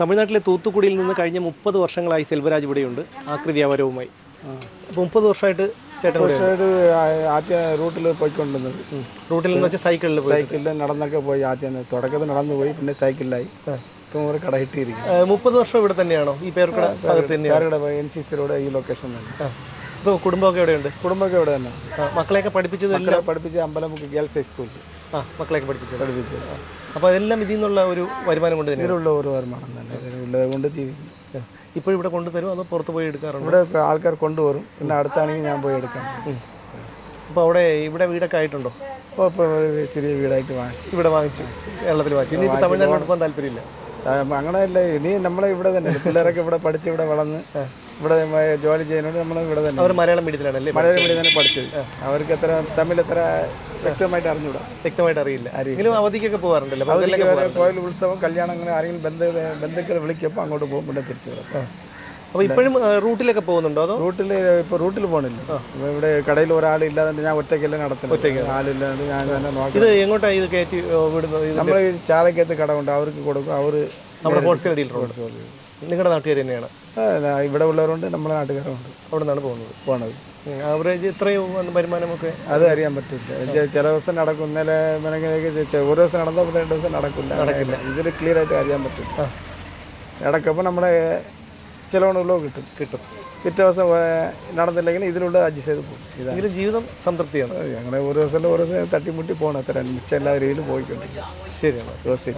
തമിഴ്നാട്ടിലെ തൂത്തുക്കുടിയിൽ നിന്ന് കഴിഞ്ഞ മുപ്പത് വർഷങ്ങളായി സെൽവരാജ് ഇവിടെയുണ്ട്. ആക്രി വ്യാപാരവുമായി അപ്പോൾ മുപ്പത് വർഷമായിട്ട് ചേട്ടൻ ആദ്യം റൂട്ടിൽ പോയിക്കൊണ്ടിരുന്നത്. റൂട്ടിൽ നിന്ന് വെച്ചാൽ സൈക്കിളിൽ പോയി. സൈക്കിളിൽ നടന്നൊക്കെ പോയി ആദ്യം. തുടക്കത്തിൽ നടന്നു പോയി പിന്നെ സൈക്കിളിലായി. ഇപ്പം ഒരു കട ഇട്ടിരിക്കും മുപ്പത് വർഷം ഇവിടെ തന്നെയാണോ? ഈ പേർക്കട ഭാഗത്ത് തന്നെയാണ്? എൻ സി സിയിലൂടെ ഈ ലൊക്കേഷൻ തന്നെ. ഇപ്പോൾ കുടുംബമൊക്കെ എവിടെയുണ്ട്? കുടുംബമൊക്കെ ഇവിടെ തന്നെ. മക്കളെയൊക്കെ പഠിപ്പിച്ചത് മക്കളെ പഠിപ്പിച്ച് അമ്പലമുക്ക് ഗേൾസ് ഹൈസ്കൂളിൽ ആ മക്കളെയൊക്കെ പഠിപ്പിച്ചത്. പഠിപ്പിച്ചു അപ്പോൾ അതെല്ലാം ഇതിൽ നിന്നുള്ള ഒരു വരുമാനം കൊണ്ട് തന്നെ ഇതിലുള്ള ഒരു വരുമാനം തന്നെ. ഇതിലുള്ളത് കൊണ്ട് ജീവിക്കും. ഇപ്പോൾ ഇവിടെ കൊണ്ടുതരും അതോ പുറത്ത് പോയി എടുക്കാറുണ്ട്? ഇവിടെ ആൾക്കാർ കൊണ്ടുവരും പിന്നെ അടുത്താണെങ്കിൽ ഞാൻ പോയി എടുക്കാം. അപ്പോൾ അവിടെ ഇവിടെ വീടൊക്കെ ആയിട്ടുണ്ടോ? അപ്പോൾ ഇപ്പോൾ ചെറിയ വീടായിട്ട് വാങ്ങിച്ചു. ഇവിടെ വാങ്ങിച്ചു. കേരളത്തിൽ വാങ്ങിച്ചു. ഇനി തമിഴ്നാട് പോകാൻ താല്പര്യമില്ല. അങ്ങനെയല്ല ഇനി നമ്മളെ ഇവിടെ തന്നെ പിള്ളേരൊക്കെ ഇവിടെ പഠിച്ച് ഇവിടെ വളർന്ന് ഇവിടെ ജോലി ചെയ്യുന്നതുകൊണ്ട് നമ്മൾ ഇവിടെ തന്നെ. അവർ മലയാളം മീഡിയത്തിലാണല്ലേ മലയാളം മീഡിയം തന്നെ പഠിച്ചത്. അവർക്ക് എത്ര തമ്മിൽ എത്ര വ്യക്തമായിട്ട് അറിഞ്ഞൂടാ. വ്യക്തമായിട്ട് അറിയില്ല. എങ്കിലും അവധിക്കൊക്കെ പോകാറുണ്ടല്ലോ കോയിൽ ഉത്സവം കല്യാണം അങ്ങനെ ആരെങ്കിലും ബന്ധു ബന്ധുക്കൾ വിളിക്കുമ്പോൾ അങ്ങോട്ട് പോകുമ്പോൾ തിരിച്ചു വരും. അപ്പോൾ ഇപ്പോഴും റൂട്ടിലൊക്കെ പോകുന്നുണ്ടോ അതോ? റൂട്ടിൽ ഇപ്പോൾ റൂട്ടിൽ പോകണില്ല ഇവിടെ കടയിൽ ഒരാളില്ലാതെ ഞാൻ ഒറ്റയ്ക്കെല്ലാം നടത്തും ഒറ്റയ്ക്ക്. ആളില്ലാണ്ട് ഞാൻ തന്നെ നോക്കി ഇത് എങ്ങോട്ടാണ് ഇത് കയറ്റി വിടുന്നത്? നമ്മൾ ചാലക്കകത്ത് കട ഉണ്ട് അവർക്ക് കൊടുക്കും. അവർ നമ്മുടെ ഹോൾസെയിൽ ഡീലറുണ്ട് നിങ്ങളുടെ നാട്ടുകാർ തന്നെയാണ്. ഇവിടെ ഉള്ളവരുണ്ട് നമ്മുടെ നാട്ടുകാരുണ്ട്. അവിടെ നിന്നാണ് പോകുന്നത് പോകണത് ആവറേജ് ഇത്രയും വരുമാനമൊക്കെ അത് അറിയാൻ പറ്റില്ല. ചില ദിവസം നടക്കും. ഇന്നലെ ഒരു ദിവസം നടന്നപ്പോൾ രണ്ട് ദിവസം നടക്കില്ല. നടക്കില്ല. ഇതിൽ ക്ലിയർ ആയിട്ട് അറിയാൻ പറ്റും ഇടയ്ക്കപ്പോൾ നമ്മുടെ ചിലവണുള്ളോ കിട്ടും കിട്ടും. പിറ്റേ ദിവസം നടന്നില്ലെങ്കിൽ ഇതിലുള്ള അഡ്ജസ്റ്റ് ചെയ്ത് പോകും. ഇതെങ്കിലും ജീവിതം സംതൃപ്തിയാണ്. അങ്ങനെ ഓരോ ദിവസം ഓരോ ദിവസം തട്ടിമുട്ടി പോകണം അത്ര മിച്ചം എല്ലാ രീതിയിലും പോയിക്കൊണ്ടിരിക്കും. ശരിയാണ് ദിവസം